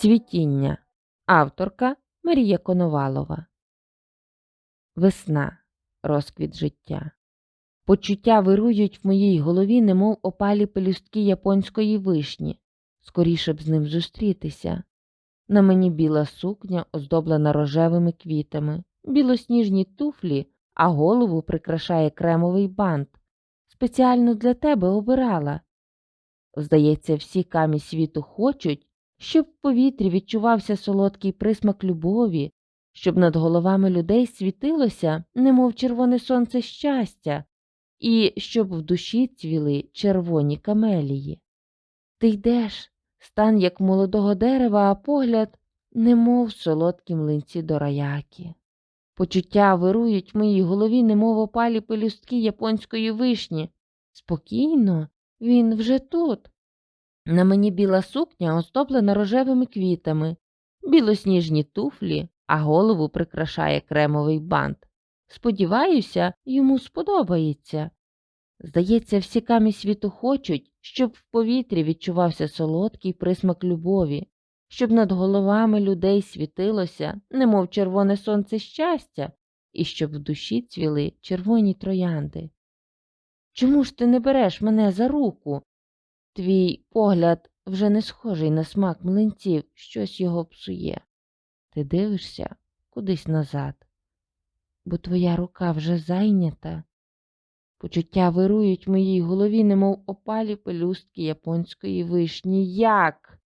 Цвітіння. Авторка Марія Коновалова. Весна. Розквіт життя. Почуття вирують в моїй голові, немов опалі пелюстки японської вишні. Скоріше б з ним зустрітися. На мені біла сукня, оздоблена рожевими квітами, білосніжні туфлі, а голову прикрашає кремовий бант. Спеціально для тебе обирала. Здається, всі камі світу хочуть, щоб в повітрі відчувався солодкий присмак любові, щоб над головами людей світилося, немов червоне сонце щастя, і щоб в душі цвіли червоні камелії. Ти йдеш, стан як молодого дерева, а погляд, немов солодкі млинці до раяки. Почуття вирують в моїй голові, немов опалі пелюстки японської вишні. Спокійно, він вже тут. На мені біла сукня, оздоблена рожевими квітами, білосніжні туфлі, а голову прикрашає кремовий бант. Сподіваюся, йому сподобається. Здається, всі камі світу хочуть, щоб в повітрі відчувався солодкий присмак любові, щоб над головами людей світилося, немов червоне сонце щастя, і щоб в душі цвіли червоні троянди. Чому ж ти не береш мене за руку? Твій погляд вже не схожий на смак млинців, щось його псує. Ти дивишся кудись назад, бо твоя рука вже зайнята. Почуття вирують в моїй голові, немов опалі пелюстки японської вишні. Як?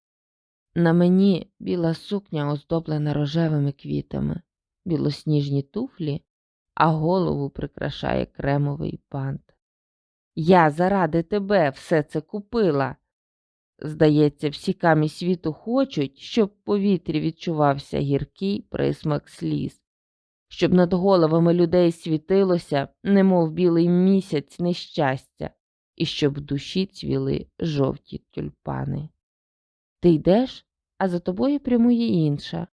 На мені біла сукня, оздоблена рожевими квітами, білосніжні туфлі, а голову прикрашає кремовий бант. Я заради тебе все це купила. Здається, всі камі світу хочуть, щоб в повітрі відчувався гіркий присмак сліз, щоб над головами людей світилося, немов білий місяць нещастя, і щоб в душі цвіли жовті тюльпани. Ти йдеш, а за тобою прямує інша.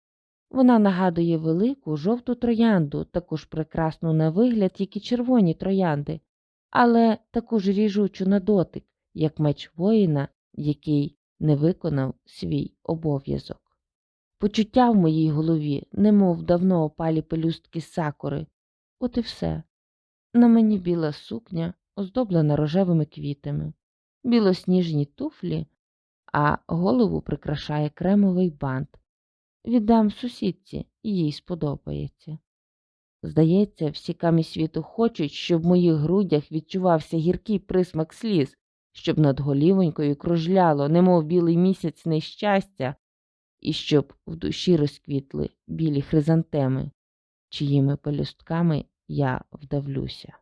Вона нагадує велику жовту троянду, таку прекрасну на вигляд, як і червоні троянди, але таку ж ріжучу на дотик, як меч воїна, який не виконав свій обов'язок. Почуття в моїй голові, немов давно опалі пелюстки сакури, от і все. На мені біла сукня, оздоблена рожевими квітами, білосніжні туфлі, а голову прикрашає кремовий бант. Віддам сусідці, їй сподобається. Здається, всі камі світу хочуть, щоб в моїх грудях відчувався гіркий присмак сліз, щоб над голівонькою кружляло, немов білий місяць нещастя, і щоб в душі розквітли білі хризантеми, чиїми пелюстками я вдавлюся.